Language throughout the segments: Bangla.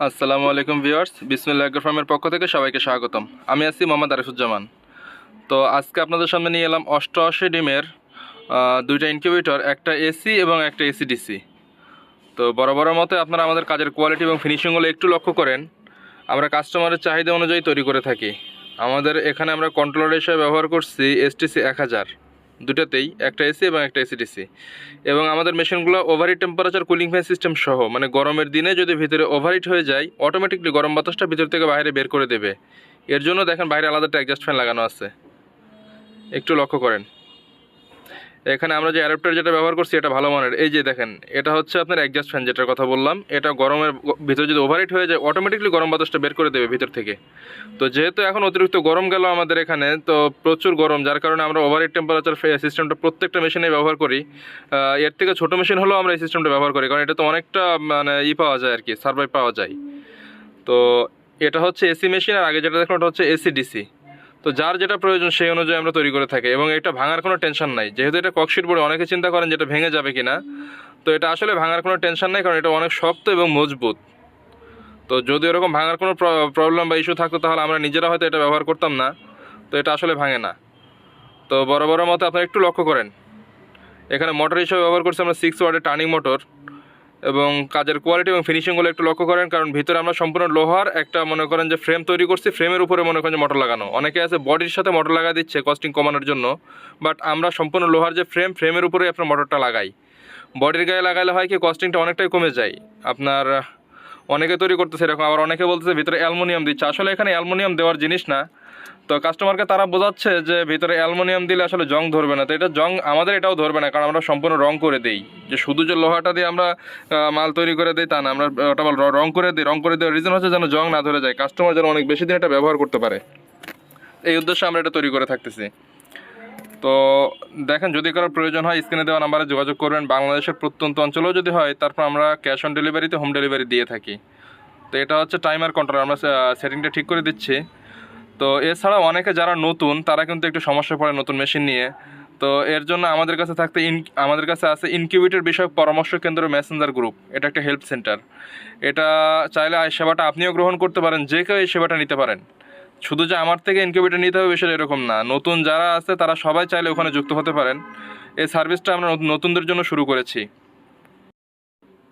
আসসালামু আলাইকুম ভিউয়ার্স, বিসমিল্লাহ ফার্মের পক্ষ থেকে সবাইকে স্বাগতম। আমি আছি মোহাম্মদ আরিফুজ্জামান। তো আজকে আপনাদের সামনে নিয়ে এলাম অষ্টআশি ডিমের দুইটা ইনকিউবেটর একটা এসি এবং একটা এসি ডিসি তো বড় বড় মতে আপনারা আমাদের কাজের কোয়ালিটি এবং ফিনিশিংগুলো একটু লক্ষ্য করেন। আমরা কাস্টমারের চাহিদা অনুযায়ী তৈরি করে থাকি। আমাদের এখানে আমরা কন্ট্রোলার হিসেবে ব্যবহার করছি এসটিসি এক হাজার। দুটাতেই, একটা এসি এবং একটা এসি ডিসি এবং আমাদের মেশিনগুলো overheat temperature cooling fan system সহ মানে গরমের দিনে যদি ভিতরে ওভারহিট হয়ে যায় অটোমেটিকলি গরম বাতাসটা ভিতর থেকে বাইরে বের করে দেবে। এর জন্য দেখেন বাইরে আলাদা একটা অ্যাডজাস্ট ফ্যান লাগানো আছে। একটু লক্ষ্য করেন। এখানে আমরা যে অ্যাডাপ্টার যেটা ব্যবহার করছি, এটা ভালো মানের। এই যে দেখেন, এটা হচ্ছে আপনার অ্যাডজাস্ট ফ্যান যেটার কথা বললাম। এটা গরমের ভিতরে যদি ওভারহিট হয়ে যায় অটোমেটিকলি গরম বাতাসটা বের করে দেবে ভিতর থেকে। তো যেহেতু এখন অতিরিক্ত গরম গেল আমাদের এখানে, তো প্রচুর গরম, যার কারণে আমরা ওভারহিট টেম্পারেচার সিস্টেমটা প্রত্যেকটা মেশিনে ব্যবহার করি। এর থেকে ছোটো মেশিন হলেও আমরা এই সিস্টেমটা ব্যবহার করি, কারণ এটা তো অনেকটা মানে ই পাওয়া যায় আর কি সার্ভাইভ পাওয়া যায়। তো এটা হচ্ছে এসি মেশিন আর আগে যেটা দেখলাম, ওটা হচ্ছে এসি ডিসি তো যার যেটা প্রয়োজন সেই অনুযায়ী আমরা তৈরি করে থাকি এবং এটা ভাঙার কোনো টেনশন নাই। যেহেতু এটা ককশিট বোর্ডে অনেকে চিন্তা করেন যেটা ভেঙে যাবে কিনা। তো এটা আসলে ভাঙার কোনো টেনশন নাই কারণ এটা অনেক শক্ত এবং মজবুত। তো যদি এরকম ভাঙার কোনো প্রবলেম বা ইস্যু থাকতো তাহলে আমরা নিজেরা হয়তো এটা ব্যবহার করতাম না। তো এটা আসলে ভাঙে না। তো বড় বড় মতো আপনারা একটু লক্ষ্য করেন। এখানে মোটর হিসেবে ব্যবহার করছি আমরা সিক্স ওয়ার্ডের টার্নিং মোটর এবং কাজের কোয়ালিটি এবং ফিনিশিংগুলো একটু লক্ষ্য করেন, কারণ ভিতরে আমরা সম্পূর্ণ লোহার একটা মনে করেন যে ফ্রেম তৈরি করছি ফ্রেমের উপরে মনে করেন যে মোটর লাগানো। অনেকে আছে বডির সাথে মোটর লাগা দিচ্ছে কস্টিং কমানোর জন্য বাট আমরা সম্পূর্ণ লোহার যে ফ্রেম ফ্রেমের উপরে আপনার মোটরটা লাগাই। বডির গায়ে লাগালে হয় কি কস্টিংটা অনেকটাই কমে যায়। আপনার, অনেকে তৈরি করতেছে এরকম, আবার অনেকে বলতেছে ভিতরে অ্যালমোনিয়াম দিচ্ছে। আসলে এখানে অ্যালমোনিয়াম দেওয়ার জিনিস না তো কাস্টমারকে তারা বোঝাচ্ছে যে ভিতরে অ্যালমোনিয়াম দিলে আসলে জং ধরবে না। তো এটা জং আমাদের এটাও ধরবে না, কারণ আমরা সম্পূর্ণ রং করে দিই। যে শুধু যে লোহাটা দিয়ে আমরা মাল তৈরি করে দিই তা না, আমরা ওটা বল র- করে দিই। রং করে দেওয়ার রিজন হচ্ছে যেন জং না ধরে যায়। কাস্টমার যেন অনেক বেশি দিন এটা ব্যবহার করতে পারে। এই উদ্দেশ্যে আমরা এটা তৈরি করে থাকতেছি। তো দেখেন, যদি কারও প্রয়োজন হয় স্ক্রিনে দেওয়া নাম্বারে যোগাযোগ করবেন। বাংলাদেশের প্রত্যন্ত অঞ্চলেও যদি হয়, তারপর আমরা ক্যাশ অন ডেলিভারিতে হোম ডেলিভারি দিয়ে থাকি। তো এটা হচ্ছে টাইমার কন্ট্রোল আমরা সেটিংটা ঠিক করে দিচ্ছি। তো এছাড়াও অনেকে যারা নতুন, তারা কিন্তু একটু সমস্যা পড়ে নতুন মেশিন নিয়ে। তো এর জন্য আমাদের কাছে থাকতে ইন আমাদের কাছে আছে ইনকিউবেটর বিষয়ক পরামর্শ কেন্দ্র মেসেঞ্জার গ্রুপ এটা একটা হেল্প সেন্টার এটা চাইলে এই সেবাটা আপনিও গ্রহণ করতে পারেন, যে কেউ এই সেবাটা নিতে পারেন। শুধু যে আমার থেকে ইনকিউবেটর নিতে হবে বিষয় এরকম না। নতুন যারা আছে, তারা সবাই চাইলে ওখানে যুক্ত হতে পারেন। এই সার্ভিসটা আমরা নতুন- নতুনদের জন্য শুরু করেছি।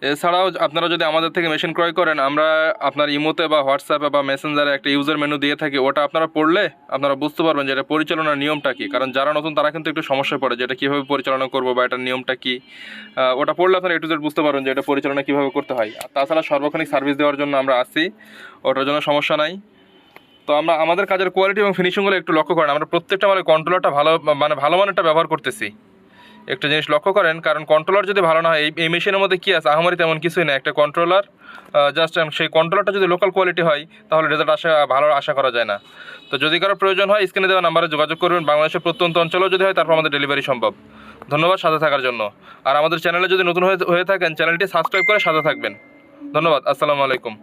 এছাড়াও আপনারা যদি আমাদের থেকে মেশিন ক্রয় করেন, আমরা আপনার ইমোতে বা হোয়াটসঅ্যাপে বা মেসেঞ্জারে একটা ইউজার মেনু দিয়ে থাকি। ওটা আপনারা পড়লে আপনারা বুঝতে পারবেন যে এটা পরিচালনার নিয়মটা কী। কারণ যারা নতুন, তারা কিন্তু একটু সমস্যায় পড়ে যে এটা কীভাবে পরিচালনা করব বা এটার নিয়মটা কী। ওটা পড়লে আপনারা একটু বুঝতে পারবেন যে এটা পরিচালনা কীভাবে করতে হয়। আর তাছাড়া সর্বক্ষণিক সার্ভিস দেওয়ার জন্য আমরা আসি ওটার জন্য সমস্যা নাই। তো আমরা, আমাদের কাজের কোয়ালিটি এবং ফিনিশিংগুলো একটু লক্ষ্য করেন। আমরা প্রত্যেকটা মানে কন্ট্রোলারটা ভালো মানে ভালো মানেরটা ব্যবহার করতেছি। একটা জিনিস লক্ষ্য করেন, কারণ কন্ট্রোলার যদি ভালো না হয়, এই মেশিনের মধ্যে কী আছে? আহামারি তেমন কিছুই না একটা কন্ট্রোলার জাস্ট সেই কন্ট্রোলারটা যদি লোকাল কোয়ালিটি হয়, তাহলে রেজাল্ট আশা ভালো আশা করা যায় না। তো যদি কারও প্রয়োজন হয় স্ক্রিনে দেওয়া নাম্বারে যোগাযোগ করবেন। বাংলাদেশের প্রত্যন্ত অঞ্চলেও যদি হয়, তারপর আমাদের ডেলিভারি সম্ভব। ধন্যবাদ সাথে থাকার জন্য। আর আমাদের চ্যানেলে যদি নতুন হয়ে থাকেন চ্যানেলটি সাবস্ক্রাইব করে সাথে থাকবেন। ধন্যবাদ। আসসালামু আলাইকুম।